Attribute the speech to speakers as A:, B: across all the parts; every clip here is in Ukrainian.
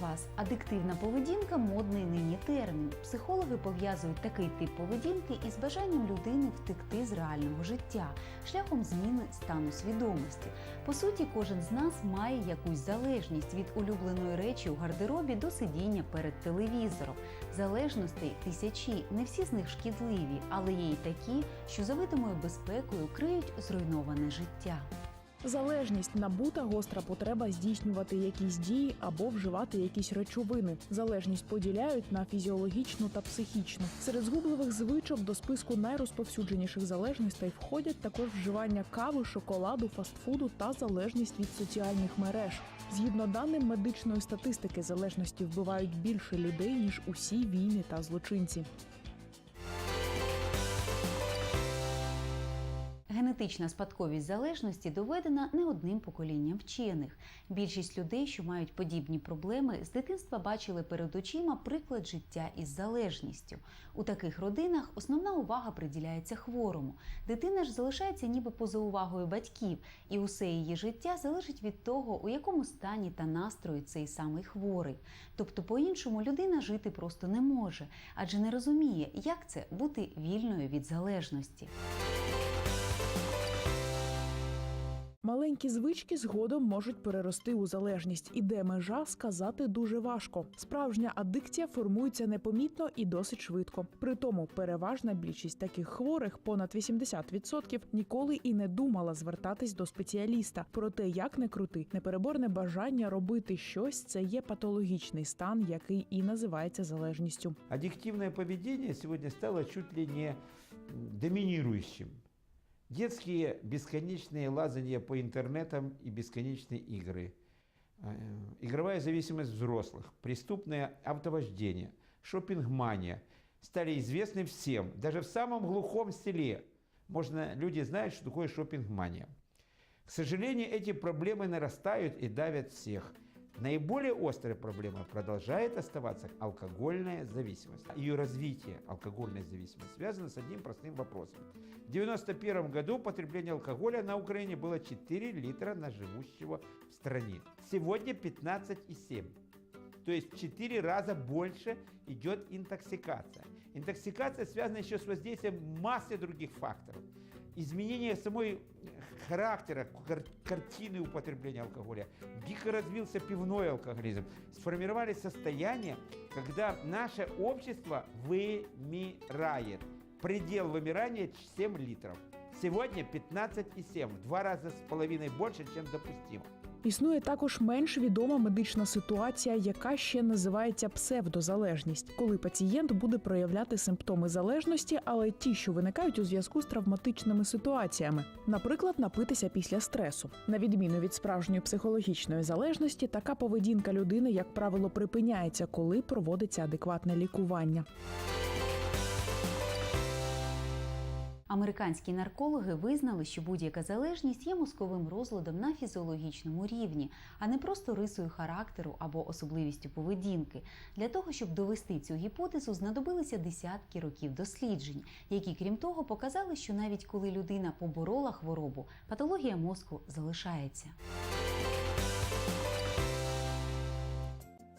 A: вас, адиктивна поведінка модний нині термін. Психологи пов'язують такий тип поведінки із бажанням людини втекти з реального життя шляхом зміни стану свідомості. По суті, кожен з нас має якусь залежність від улюбленої речі у гардеробі до сидіння перед телевізором. Залежностей тисячі, не всі з них шкідливі, але є й такі, що за видимою безпекою криють зруйноване життя.
B: Залежність набута гостра потреба здійснювати якісь дії або вживати якісь речовини. Залежність поділяють на фізіологічну та психічну. Серед згубливих звичок до списку найрозповсюдженіших залежностей входять також вживання кави, шоколаду, фастфуду та залежність від соціальних мереж. Згідно даним медичної статистики, залежності вбивають більше людей ніж усі війни та злочинці.
A: Генетична спадковість залежності доведена не одним поколінням вчених. Більшість людей, що мають подібні проблеми, з дитинства бачили перед очима приклад життя із залежністю. У таких родинах основна увага приділяється хворому. Дитина ж залишається ніби поза увагою батьків, і усе її життя залежить від того, у якому стані та настрої цей самий хворий. Тобто, по-іншому людина жити просто не може, адже не розуміє, як це бути вільною від залежності.
B: Маленькі звички згодом можуть перерости у залежність, і де межа сказати дуже важко. Справжня адикція формується непомітно і досить швидко. Притому переважна більшість таких хворих, понад 80%, ніколи і не думала звертатись до спеціаліста. Проте, як не крути, непереборне бажання робити щось це є патологічний стан, який і називається залежністю.
C: Аддиктивное поведение сегодня стало чуть ли не м, доминирующим. Детские бесконечные лазания по интернетам и бесконечные игры. Э, Игровая зависимость взрослых, преступное автовождение, шопингмания стали известны всем. Даже в самом глухом селе можно, люди знают, что такое шопингмания. К сожалению, эти проблемы нарастают и давят всех. Наиболее острой проблемой продолжает оставаться алкогольная зависимость. Ее развитие, алкогольная зависимость, связано с одним простым вопросом. В 1991 году потребление алкоголя на Украине было 4 литра на живущего в стране. Сегодня 15,7. То есть в 4 раза больше идет интоксикация. Интоксикация связана еще с воздействием массы других факторов. Изменение самой характера, кар- картины употребления алкоголя. Дико развился пивной алкоголизм. Сформировались состояния, когда наше общество вымирает. Предел вымирания 7 литров. Сегодня 15,7, в два раза с половиной больше, чем допустимо.
B: Існує також менш відома медична ситуація, яка ще називається псевдозалежність, коли пацієнт буде проявляти симптоми залежності, але ті, що виникають у зв'язку з травматичними ситуаціями, наприклад, напитися після стресу. На відміну від справжньої психологічної залежності, така поведінка людини, як правило, припиняється, коли проводиться адекватне лікування.
A: Американські наркологи визнали, що будь-яка залежність є мозковим розладом на фізіологічному рівні, а не просто рисою характеру або особливістю поведінки. Для того, щоб довести цю гіпотезу, знадобилися десятки років досліджень, які, крім того, показали, що навіть коли людина поборола хворобу, патологія мозку залишається.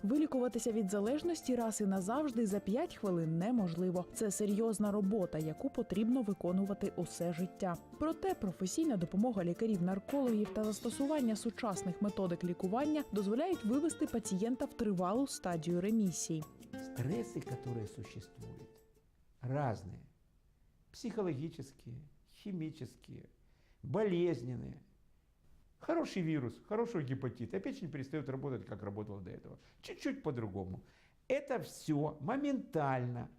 B: Вилікуватися від залежності раз і назавжди за 5 хвилин неможливо. Це серйозна робота, яку потрібно виконувати усе життя. Проте професійна допомога лікарів-наркологів та застосування сучасних методик лікування дозволяють вивести пацієнта в тривалу стадію ремісії.
C: Стрессы, которые существуют, разные. Психологические, химические, болезненные. Хороший вирус, хороший гепатит, а печень перестает работать, как работала до этого. Чуть-чуть по-другому. Это все моментально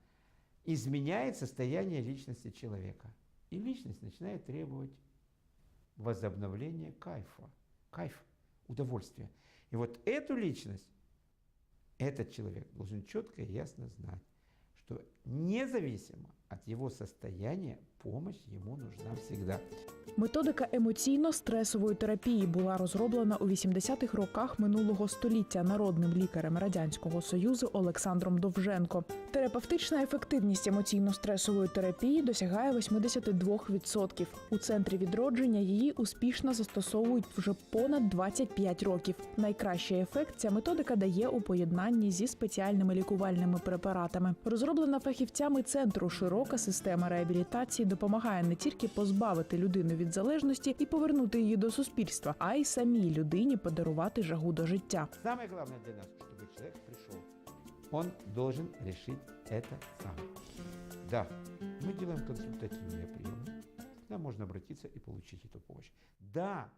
C: изменяет состояние личности человека. И личность начинает требовать возобновления кайфа. Кайф, удовольствие. И вот эту личность этот человек должен четко и ясно знать, что независимо от его состояния помощь ему нужна всегда.
B: Методика емоційно-стресової терапії була розроблена у 80-х роках минулого століття народним лікарем радянського союзу Олександром Довженко. Терапевтична ефективність емоційно-стресової терапії досягає 82%. У центрі відродження її успішно застосовують вже понад 25 років. Найкращий ефект ця методика дає у поєднанні зі спеціальними лікувальними препаратами. Розроблена фахівцями центру широка система реабілітації допомагає не тільки позбавити людину від залежності і повернути її до суспільства, а й самій людині подарувати жагу до життя.
C: Самое главное для нас, чтобы человек пришел, он должен решить это сам. Да, мы делаем консультативные приемы, когда можно обратиться и получить эту помощь. Да,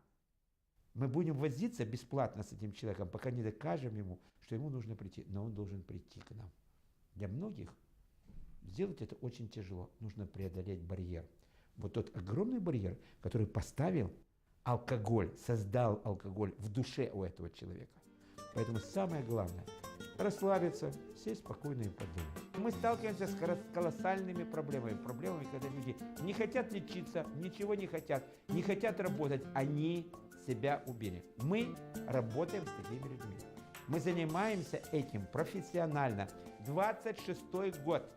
C: мы будем возиться бесплатно с этим человеком, пока не докажем ему, что ему нужно прийти, но он должен прийти к нам. Для многих сделать это очень тяжело, нужно преодолеть барьер. Вот тот огромный барьер, который поставил алкоголь, создал алкоголь в душе у этого человека. Поэтому самое главное – расслабиться, сесть спокойно и подумать. Мы сталкиваемся с колоссальными проблемами. Проблемами, когда люди не хотят лечиться, ничего не хотят, не хотят работать, они себя убили. Мы работаем с такими людьми. Мы занимаемся этим профессионально. 26 год.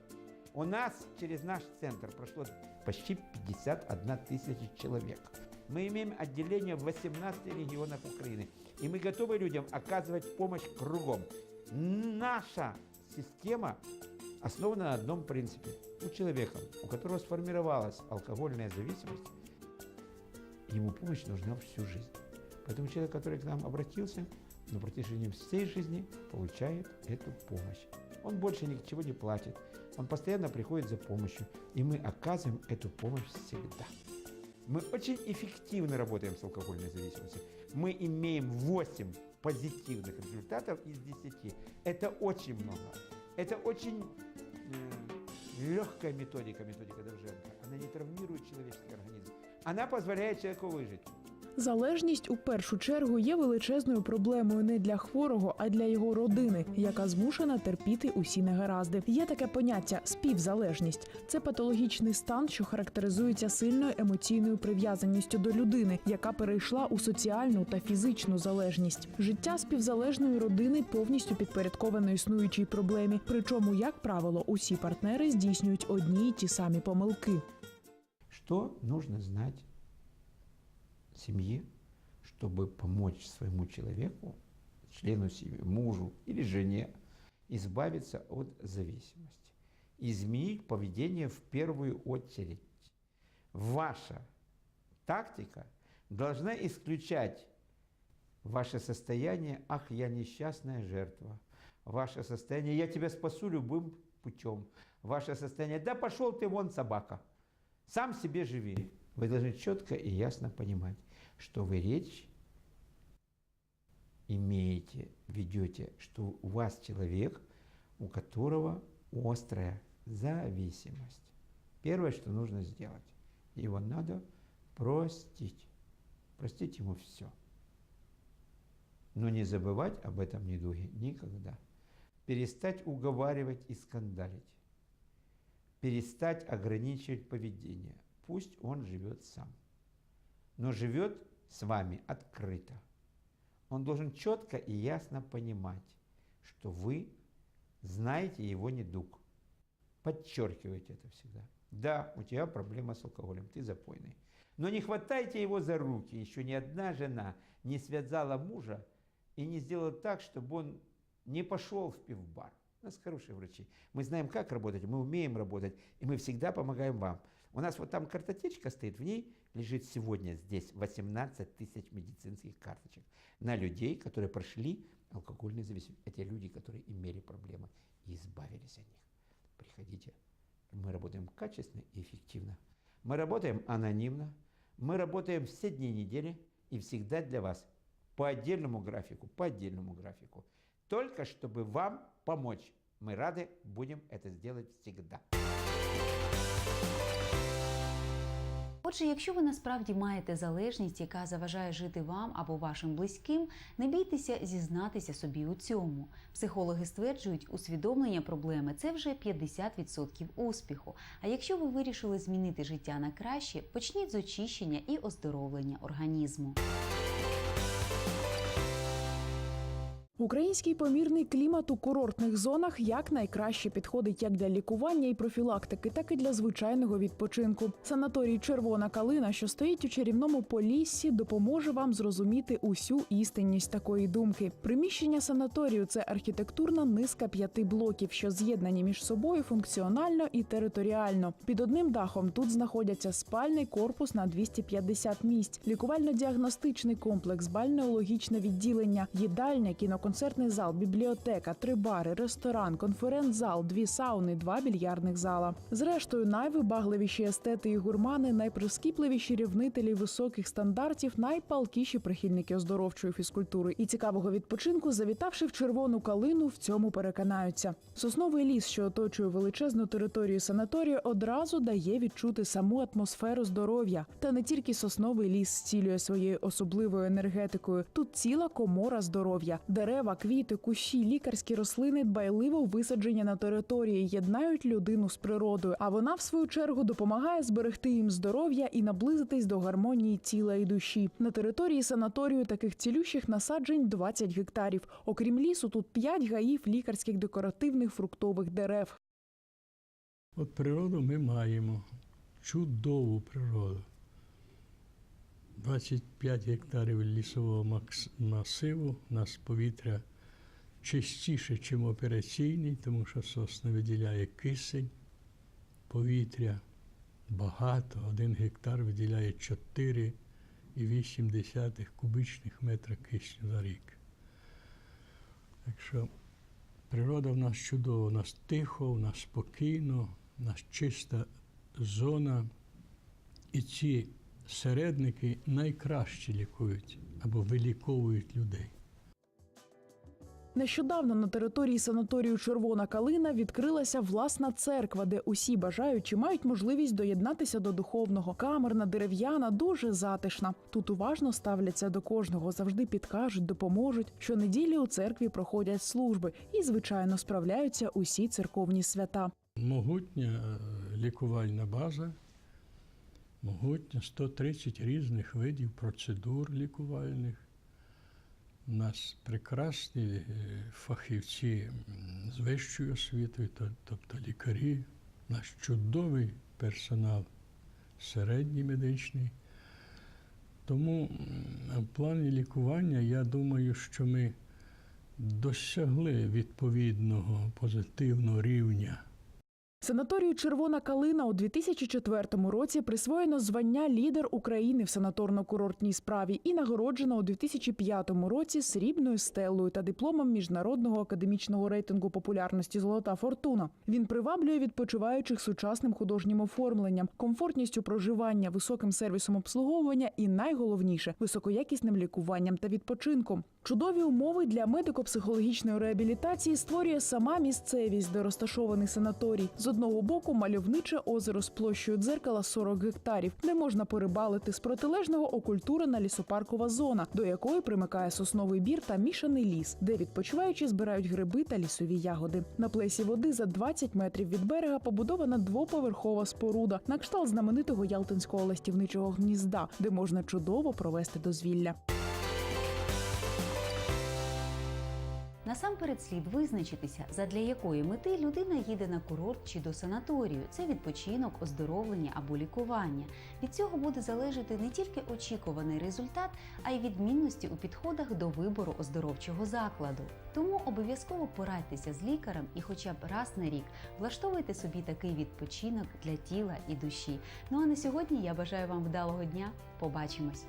C: У нас через наш центр прошло почти 51 тысяча человек. Мы имеем отделение в 18 регионах Украины. И мы готовы людям оказывать помощь кругом. Наша система основана на одном принципе. У человека, у которого сформировалась алкогольная зависимость, ему помощь нужна всю жизнь. Поэтому человек, который к нам обратился, на протяжении всей жизни получает эту помощь. Он больше ничего не платит. Он постоянно приходит за помощью. И мы оказываем эту помощь всегда. Мы очень эффективно работаем с алкогольной зависимостью. Мы имеем 8 позитивных результатов из 10. Это очень много. Это очень легкая методика, методика Довженко. Она не травмирует человеческий организм. Она позволяет человеку выжить.
B: Залежність у першу чергу є величезною проблемою не для хворого, а для його родини, яка змушена терпіти усі негаразди. Є таке поняття співзалежність. Це патологічний стан, що характеризується сильною емоційною прив'язаністю до людини, яка перейшла у соціальну та фізичну залежність. Життя співзалежної родини повністю підпорядковано існуючій проблемі. Причому, як правило, усі партнери здійснюють одні й ті самі помилки.
C: Что нужно знать семье, чтобы помочь своему человеку, члену семьи, мужу или жене, избавиться от зависимости? Изменить поведение в первую очередь. Ваша тактика должна исключать ваше состояние «ах, я несчастная жертва», ваше состояние «я тебя спасу любым путем», ваше состояние «да пошел ты вон, собака», сам себе живи. Вы должны четко и ясно понимать, что вы речь имеете, ведете, что у вас человек, у которого острая зависимость. Первое, что нужно сделать, его надо простить. Простить ему все. Но не забывать об этом недуге никогда. Перестать уговаривать и скандалить. Перестать ограничивать поведение. Пусть он живет сам. Но живет с вами открыто. Он должен четко и ясно понимать, что вы знаете его недуг. Подчеркивайте это всегда. Да, у тебя проблема с алкоголем, ты запойный. Но не хватайте его за руки. Еще ни одна жена не связала мужа и не сделала так, чтобы он не пошел в пивбар. У нас хорошие врачи. Мы знаем, как работать, мы умеем работать, и мы всегда помогаем вам. У нас вот там картотечка стоит, в ней лежит сегодня здесь 18 тысяч медицинских карточек на людей, которые прошли алкогольную зависимость. Это люди, которые имели проблемы и избавились от них. Приходите. Мы работаем качественно и эффективно. Мы работаем анонимно. Мы работаем все дни недели и всегда для вас по отдельному графику, по отдельному графику. Только чтобы вам помочь. Мы рады будем это сделать всегда.
A: Отже, якщо ви насправді маєте залежність, яка заважає жити вам або вашим близьким, не бійтеся зізнатися собі у цьому. Психологи стверджують, усвідомлення проблеми це вже 50% успіху. А якщо ви вирішили змінити життя на краще, почніть з очищення і оздоровлення організму.
B: Український помірний клімат у курортних зонах якнайкраще підходить як для лікування і профілактики, так і для звичайного відпочинку. Санаторій Червона калина, що стоїть у чарівному поліссі, допоможе вам зрозуміти усю істинність такої думки. Приміщення санаторію це архітектурна низка п'яти блоків, що з'єднані між собою функціонально і територіально. Під одним дахом тут знаходяться спальний корпус на 250 місць, лікувально-діагностичний комплекс, бальнеологічне відділення, їдальня, кіноконцертний зал, бібліотека, три бари, ресторан, конференц-зал, дві сауни, два більярдних зала. Зрештою, найвибагливіші естети і гурмани, найприскіпливіші рівнителі високих стандартів, найпалкіші прихильники оздоровчої фізкультури і цікавого відпочинку, завітавши в червону калину, в цьому переконаються. Сосновий ліс, що оточує величезну територію санаторію, одразу дає відчути саму атмосферу здоров'я. Та не тільки сосновий ліс зцілює своєю особливою енергетикою. Тут ціла комора здоров'я. Дерева, квіти, кущі, лікарські рослини дбайливо висаджені на території, єднають людину з природою. А вона, в свою чергу, допомагає зберегти їм здоров'я і наблизитись до гармонії тіла і душі. На території санаторію таких цілющих насаджень 20 гектарів. Окрім лісу, тут 5 гаїв лікарських декоративних фруктових дерев.
D: От природу ми маємо чудову природу. 25 гектарів лісового масиву, у нас повітря чистіше, ніж операційний, тому що сосна виділяє кисень, повітря багато, один гектар виділяє 4,8 кубичних метра кисню за рік. Так що Природа в нас чудова, у нас тихо, у нас спокійно, у нас чиста зона. І ці середники найкраще лікують або виліковують людей.
B: Нещодавно на території санаторію Червона калина відкрилася власна церква, де усі бажаючі мають можливість доєднатися до духовного. Камерна, дерев'яна, дуже затишна. Тут уважно ставляться до кожного, завжди підкажуть, допоможуть. Щонеділі у церкві проходять служби і, звичайно, справляються усі церковні свята.
D: Могутня е, лікувальна база, могутня 130 різних видів процедур лікувальних. У нас прекрасні е, фахівці з вищою освітою, тобто лікарі, наш чудовий персонал середній медичний. Тому в плані лікування я думаю, що ми досягли відповідного позитивного рівня.
B: Санаторію Червона калина у 2004 році присвоєно звання лідер України в санаторно-курортній справі і нагороджено у 2005 році срібною стелою та дипломом міжнародного академічного рейтингу популярності Золота фортуна. Він приваблює відпочиваючих сучасним художнім оформленням, комфортністю проживання, високим сервісом обслуговування і найголовніше високоякісним лікуванням та відпочинком. Чудові умови для медико-психологічної реабілітації створює сама місцевість, де розташований санаторій. З одного боку мальовниче озеро з площею дзеркала 40 гектарів, де можна порибалити з протилежного окультурена лісопаркова зона, до якої примикає сосновий бір та мішаний ліс, де відпочиваючі збирають гриби та лісові ягоди. На плесі води за 20 метрів від берега побудована двоповерхова споруда на кшталт знаменитого ялтинського ластівничого гнізда, де можна чудово провести дозвілля.
A: Насамперед слід визначитися, задля якої мети людина їде на курорт чи до санаторію. Це відпочинок, оздоровлення або лікування. Від цього буде залежати не тільки очікуваний результат, а й відмінності у підходах до вибору оздоровчого закладу. Тому обов'язково порадьтеся з лікарем і хоча б раз на рік влаштовуйте собі такий відпочинок для тіла і душі. Ну а на сьогодні я бажаю вам вдалого дня. Побачимось!